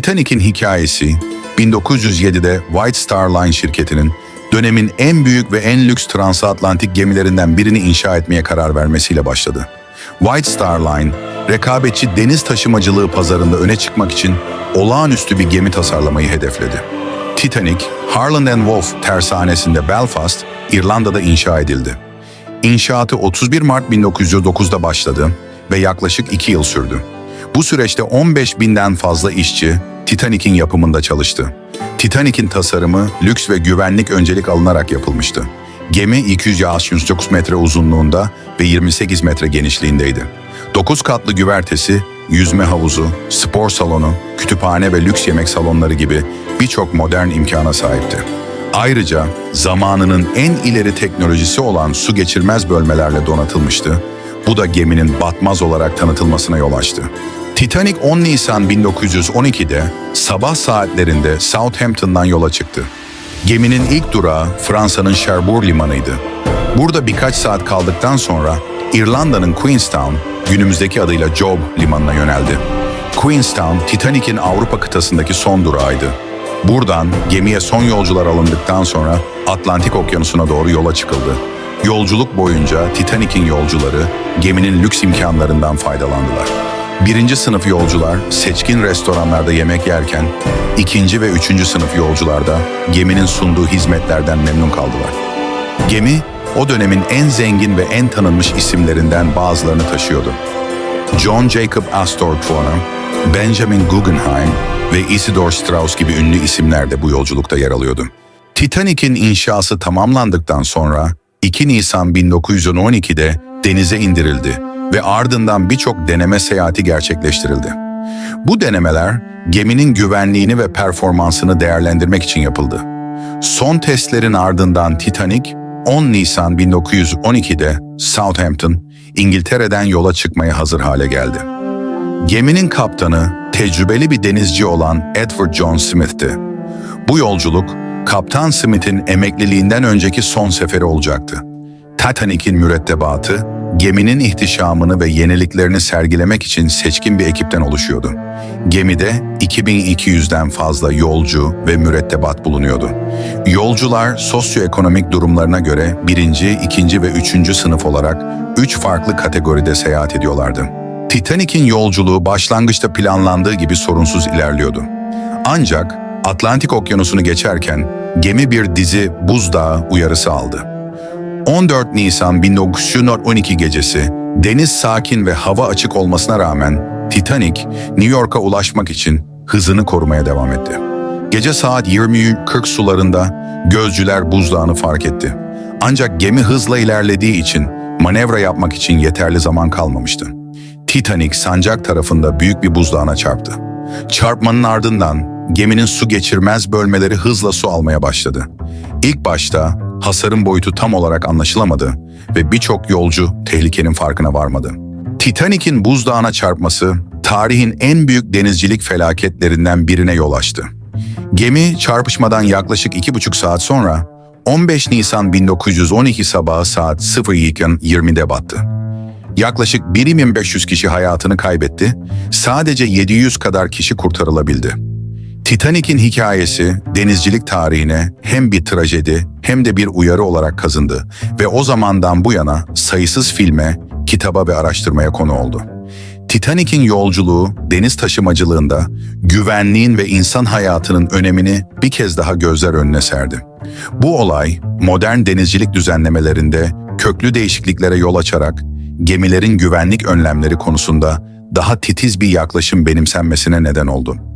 Titanic'in hikayesi 1907'de White Star Line şirketinin dönemin en büyük ve en lüks transatlantik gemilerinden birini inşa etmeye karar vermesiyle başladı. White Star Line, rekabetçi deniz taşımacılığı pazarında öne çıkmak için olağanüstü bir gemi tasarlamayı hedefledi. Titanic, Harland and Wolff tersanesinde Belfast, İrlanda'da inşa edildi. İnşaatı 31 Mart 1909'da başladı ve yaklaşık 2 yıl sürdü. Bu süreçte 15 binden fazla işçi Titanic'in yapımında çalıştı. Titanic'in tasarımı lüks ve güvenlik öncelik alınarak yapılmıştı. Gemi 269 metre uzunluğunda ve 28 metre genişliğindeydi. 9 katlı güvertesi, yüzme havuzu, spor salonu, kütüphane ve lüks yemek salonları gibi birçok modern imkana sahipti. Ayrıca zamanının en ileri teknolojisi olan su geçirmez bölmelerle donatılmıştı. Bu da geminin batmaz olarak tanıtılmasına yol açtı. Titanic 10 Nisan 1912'de sabah saatlerinde Southampton'dan yola çıktı. Geminin ilk durağı Fransa'nın Cherbourg limanıydı. Burada birkaç saat kaldıktan sonra İrlanda'nın Queenstown, günümüzdeki adıyla Job limanına yöneldi. Queenstown, Titanic'in Avrupa kıtasındaki son durağıydı. Buradan gemiye son yolcular alındıktan sonra Atlantik Okyanusu'na doğru yola çıkıldı. Yolculuk boyunca Titanic'in yolcuları geminin lüks imkanlarından faydalandılar. Birinci sınıf yolcular seçkin restoranlarda yemek yerken, ikinci ve üçüncü sınıf yolcular da geminin sunduğu hizmetlerden memnun kaldılar. Gemi, o dönemin en zengin ve en tanınmış isimlerinden bazılarını taşıyordu. John Jacob Astor Turner, Benjamin Guggenheim ve Isidor Strauss gibi ünlü isimler de bu yolculukta yer alıyordu. Titanic'in inşası tamamlandıktan sonra 2 Nisan 1912'de denize indirildi ve ardından birçok deneme seyahati gerçekleştirildi. Bu denemeler geminin güvenliğini ve performansını değerlendirmek için yapıldı. Son testlerin ardından Titanic 10 Nisan 1912'de Southampton, İngiltere'den yola çıkmaya hazır hale geldi. Geminin kaptanı tecrübeli bir denizci olan Edward John Smith'ti. Bu yolculuk Kaptan Smith'in emekliliğinden önceki son seferi olacaktı. Titanic'in mürettebatı geminin ihtişamını ve yeniliklerini sergilemek için seçkin bir ekipten oluşuyordu. Gemide 2200'den fazla yolcu ve mürettebat bulunuyordu. Yolcular sosyoekonomik durumlarına göre birinci, ikinci ve üçüncü sınıf olarak üç farklı kategoride seyahat ediyorlardı. Titanic'in yolculuğu başlangıçta planlandığı gibi sorunsuz ilerliyordu. Ancak Atlantik Okyanusu'nu geçerken gemi bir dizi buzdağı uyarısı aldı. 14 Nisan 1912 gecesi deniz sakin ve hava açık olmasına rağmen Titanic New York'a ulaşmak için hızını korumaya devam etti. Gece saat 20.40 sularında gözcüler buzdağını fark etti. Ancak gemi hızla ilerlediği için manevra yapmak için yeterli zaman kalmamıştı. Titanic sancak tarafında büyük bir buzdağına çarptı. Çarpmanın ardından geminin su geçirmez bölmeleri hızla su almaya başladı. İlk başta hasarın boyutu tam olarak anlaşılamadı ve birçok yolcu tehlikenin farkına varmadı. Titanic'in buzdağına çarpması tarihin en büyük denizcilik felaketlerinden birine yol açtı. Gemi çarpışmadan yaklaşık iki buçuk saat sonra 15 Nisan 1912 sabahı saat 02.20'de battı. Yaklaşık 1500 kişi hayatını kaybetti, sadece 700 kadar kişi kurtarılabildi. Titanic'in hikayesi denizcilik tarihine hem bir trajedi hem de bir uyarı olarak kazındı ve o zamandan bu yana sayısız filme, kitaba ve araştırmaya konu oldu. Titanic'in yolculuğu deniz taşımacılığında güvenliğin ve insan hayatının önemini bir kez daha gözler önüne serdi. Bu olay modern denizcilik düzenlemelerinde köklü değişikliklere yol açarak gemilerin güvenlik önlemleri konusunda daha titiz bir yaklaşım benimsenmesine neden oldu.